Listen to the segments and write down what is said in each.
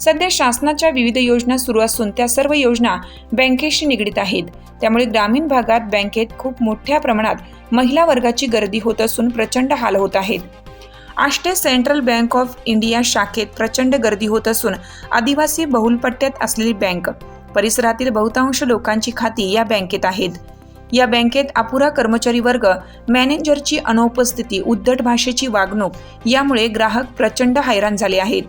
सध्या शासनाच्या विविध योजना सुरू असून त्या सर्व योजना बँकेशी निगडीत आहेत. त्यामुळे ग्रामीण भागात बँकेत खूप मोठ्या प्रमाणात महिला वर्गाची गर्दी होत असून प्रचंड हाल होत आहेत. Ashte central bank of India शाखेत प्रचंड गर्दी होत असून आदिवासी बहुल पट्ट्यात असलेली बँक परिसरातील बहुतांश लोकांची खाती या बँकेत आहेत. या बँकेत अपुरा कर्मचारी वर्ग मॅनेजरची अनुपस्थिती उद्धट भाषेची वागणूक यामुळे ग्राहक प्रचंड हैराण झाले आहेत.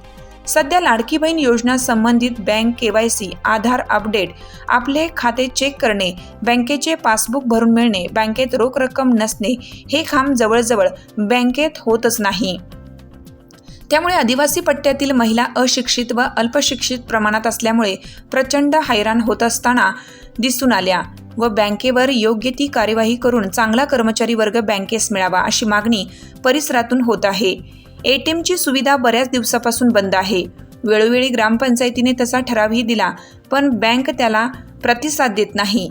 सध्या लाडकी बहीण योजना संबंधित बँक केवायसी आधार अपडेट आपले खाते चेक करणे बँकेचे पासबुक भरून मिळणे बँकेत रोख रक्कम नसणे हे काम जवळजवळ बँकेत होतच नाही. त्यामुळे आदिवासी पट्ट्यातील महिला अशिक्षित व अल्पशिक्षित प्रमाणात असल्यामुळे प्रचंड हैराण होत असताना दिसून आल्या व बँकेवर योग्य ती कार्यवाही करून चांगला कर्मचारी वर्ग बँकेस मिळावा अशी मागणी परिसरातून होत आहे. एटीएमची सुविधा बऱ्याच दिवसापासून बंद आहे. वेळोवेळी ग्रामपंचायतीने तसा ठरावही दिला पण बँक त्याला प्रतिसाद देत नाही.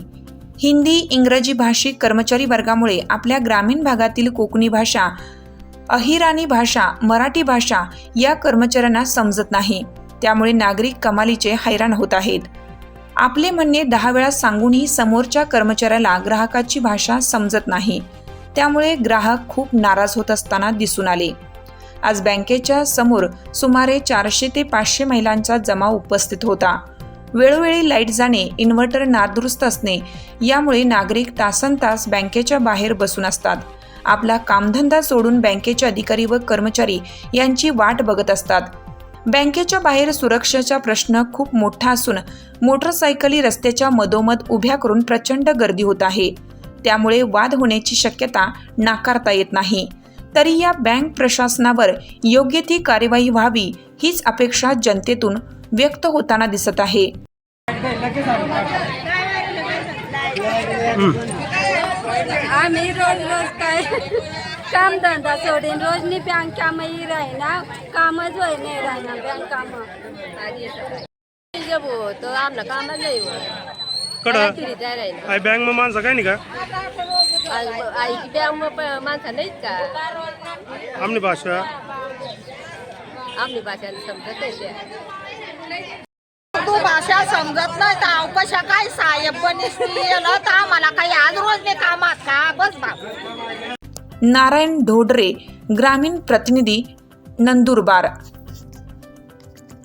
हिंदी इंग्रजी भाषिक कर्मचारी वर्गामुळे आपल्या ग्रामीण भागातील कोकणी भाषा अहिराणी भाषा मराठी भाषा या कर्मचाऱ्यांना समजत नाही. त्यामुळे नागरिक कमालीचे हैराण होत आहेत. आपले म्हणणे दहा वेळा सांगूनही समोरच्या कर्मचाऱ्याला ग्राहकाची भाषा समजत नाही. त्यामुळे ग्राहक खूप नाराज होत असताना दिसून आले. आज बँकेच्या समोर सुमारे चारशे ते पाचशे महिलांचा जमाव उपस्थित होता. वेळोवेळी लाइट जाणे इन्व्हर्टर नादुरुस्त असणे यामुळे नागरिक तासन तास बँकेच्या बाहेर बसून असतात. आपला कामधंदा सोडून बँकेचे अधिकारी व कर्मचारी यांची वाट बघत असतात. बँकेच्या बाहेर सुरक्षेचा प्रश्न खूप मोठा असून मोटरसायकली रस्त्याच्या मधोमध उभ्या करून प्रचंड गर्दी होत आहे. त्यामुळे वाद होण्याची शक्यता नाकारता येत नाही. तरी या बँक प्रशासनावर योग्य ती कार्यवाही व्हावी हीच अपेक्षा जनतेतून व्यक्त होताना दिसत आहे. आम्ही रोज रोज काय काम धंदा सोडीन रोज नी बँक कामही राहिना कामच होय नाही राहिना बँक काम. जब तो आपलं कामच नाही बँक मग माणसं काय नाही का की आमनी भाषा. भाषा समजत नाही तू भाषा समजत नाही तर अहो कशा काय साहेब बनीस गेलं तर आम्हाला काही आज रोज नाही कामात का? बस बाबा नारायण ढोडरे ग्रामीण प्रतिनिधी नंदुरबार.